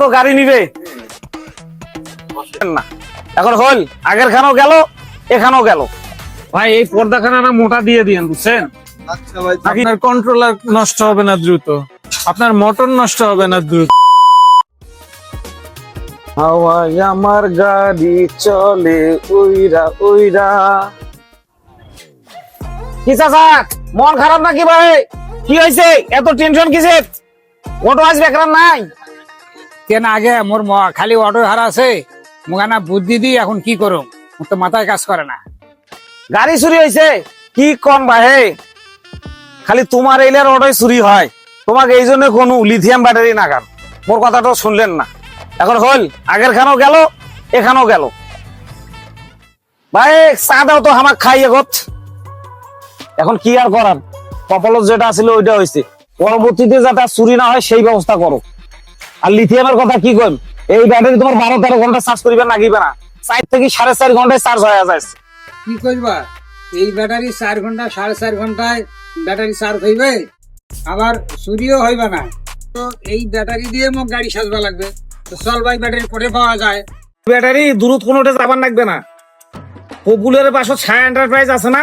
তো গাড়ি নিবে। না। এখন হল আগের খানও গেল এখানেও গেল। ভাই এই পর্দাখানা না মোটা দিয়ে দিয়েন বুঝছেন? আচ্ছা আপনার কন্ট্রোলার নষ্ট হবে না দ্রুত। আপনার মোটর নষ্ট হবে না দ্রুত। হাওয়ায় আমার গাড়ি চলে উইরা উইরা। কি চাচা মন খারাপ নাকি ভাই? কি হয়েছে এত টেনশন কিসের? অটো আসবে একরাম নাই। কেন আগে মোর খালি অটো হারা আছে মুখানা বুদ্ধি দি এখন কি করুম? তো মাথায় কাজ করে না। গাড়ি চুরি হয়েছে কি কন ভাই খালি তোমার এইলার অটোই চুরি হয়। তোমাকে এই জন্য কোনো লিথিয়াম ব্যাটারি নাগান মোর কথাটা শুনলেন না। এখন হল, আগের খানও গেল, এখানেও গেল। ভাই, চা দাও তো আমাক খাই এগত এখন কি আর করার? কপালত যেটা ছিল ওইটা হয়েছে পরবর্তীতে যাতে চুরি না হয়, সেই ব্যবস্থা করো। আর লিথিয়ামের কথা কি কইম? এই ব্যাটারি তোমার বারো তেরো ঘণ্টা চার্জ করিবে নাগিবে না। চার থেকে সাড়ে চার ঘন্টায় চার্জ হয়ে যায়। কি করবা এই ব্যাটারি চার ঘণ্টা সাড়ে চার ঘন্টায় ব্যাটারি চার্জ হইবে? আবার চুরিও হইবে না। তো এই ব্যাটারি দিয়ে মোক গাড়ি সাজবা লাগবে। তো চল ভাই ব্যাটারি পরে পাওয়া যায়। ব্যাটারি দূরত কোনোটা যাবার লাগবে না। পপুলারের পাশে ছায়া এন্টারপ্রাইজ আছে না?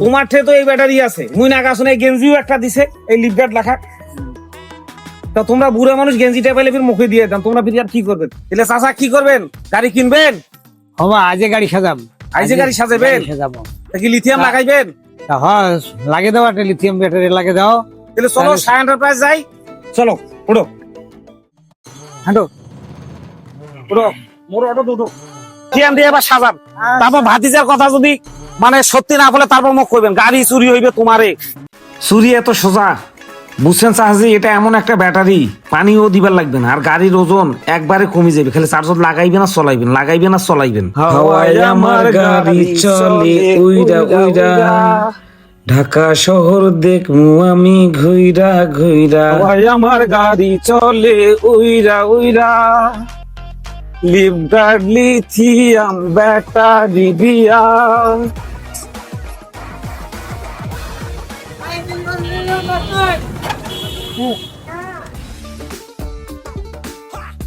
তোমার ঠে তো এই ব্যাটারি আছে। মুই না গাছ এই গেঞ্জিও একটা দিছে এই লিপগার্ড লেখা। তা তোমরা বুড়া মানুষ গেঞ্জিটা পাইলে ফির মুখে দিয়ে দেন তোমরা ফির আর কি করবেন তাহলে চাচা কি করবেন? গাড়ি কিনবেন? হবা আজে গাড়ি সাজাম। আইজে গাড়ি সাজাবেন? সাজাবো। তা কি লিথিয়াম লাগাইবেন? হয় লাগে দাও একটা লিথিয়াম ব্যাটারি লাগে দাও। তাহলে চলো ছায়া এন্টারপ্রাইজ যাই। চলো উঠো। হাঁটো। উঠো। মোর অটো দুটো। লিথিয়াম দিয়ে এবার সাজান তারপর ভাতিজার কথা যদি মানে সত্যি না বলে তারপর মুখ করবেন গাড়ি চুরি হইবে তোমারে। চুরি এত সোজা। বুঝছেন চাহাজি এটা এমন একটা ব্যাটারি পানিও দিবার লাগবে না আর গাড়ির ওজন একবারে কমে যাবে খালি চার্জত লাগাইবেন আর চলাইবেন লাগাইবেন আর চলাইবেন। হাওয়ায় আমার গাড়ি চলে উইরা উইরা ঢাকা শহর দেখমু আমি ঘুইরা ঘুইরা। ভাই আমার গাড়ি চলে উইরা উইরা। লিভগার্ড লিথিয়াম ব্যাটারি দিয়া।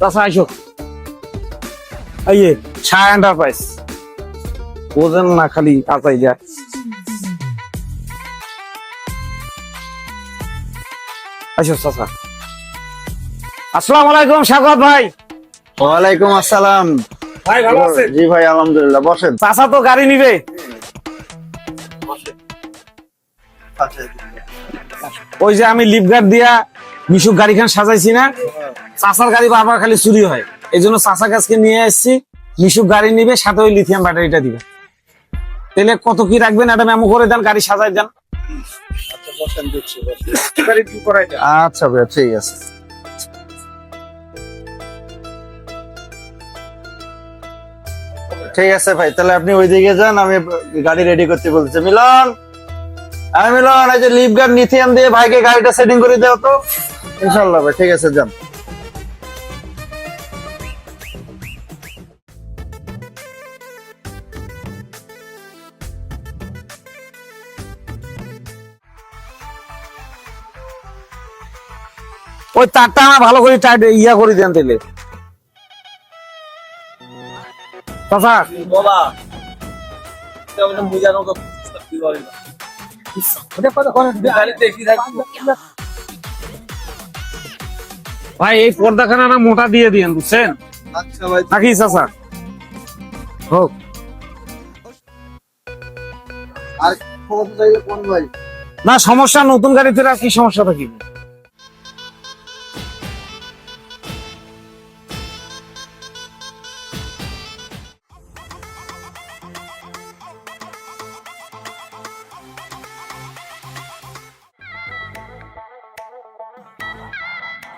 তাছা আইসো। আইয়ে ছায়া এন্টারপ্রাইজ বোঝেন না খালি কাঁচাই যায়। আইসো চাচা। আসসালামু আলাইকুম স্বাগত ভাই। ওয়ালাইকুম আসসালাম। ভাই ভালো আছেন? জি ভাই আলহামদুলিল্লাহ বসেন। চাচা তো গাড়ি নিবে। ওই যে আমি লিফগার্ড দিয়া মিশুক গাড়িখান সাজাইছি না চাচার গাড়ি বারবার খালি চুরি হয়। এই জন্য চাচা কাছকে নিয়ে আসছি মিশুক গাড়ি নিবে সাথে ওই লিথিয়াম ব্যাটারিটা দিবে। তাহলে কত কি রাখবেন? এটা মেমো করে দেন গাড়ি সাজাই দেন। গাড়ি দেন আচ্ছা ভাই ঠিক আছে। ঠিক আছে ভাই তাহলে আপনি ওইদিকে যান আমি গাড়ি রেডি করতে বলতেছি। মিলন! হ্যাঁ মিলন এই যে লিভ গার্ড নিথিয়াম দিয়ে ভাইকে গাড়িটা সেটিং করে দাও তো। ইনশাল্লাহ ভাই, ঠিক আছে, যান। ওই তারটা আমার ভালো করে টাইট ইয়া করে দেন তাহলে চাচা। ভাই এই পর্দাখানা না মোটা দিয়ে দিয়েন বুঝছেন? আচ্ছা নাকি চাচা? হোক। আর কোন ভাই? না সমস্যা নতুন গাড়িতে আর কি সমস্যা থাকি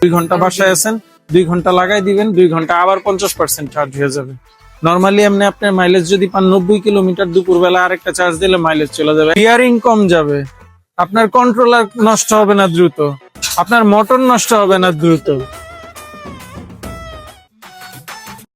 দুই ঘণ্টা বাসায় আছেন দুই ঘণ্টা লাগাই দিবেন দুই ঘণ্টা আবার পঞ্চাশ পার্সেন্ট চার্জ হয়ে যাবে। নর্মালি এমনি আপনার মাইলেজ যদি পান নব্বই কিলোমিটার দুপুরবেলা আরেকটা চার্জ দিলে মাইলেজ চলে যাবে। ইয়ারিং কম যাবে। আপনার কন্ট্রোলার নষ্ট হবে না দ্রুত। আপনার মোটর নষ্ট হবে না দ্রুত।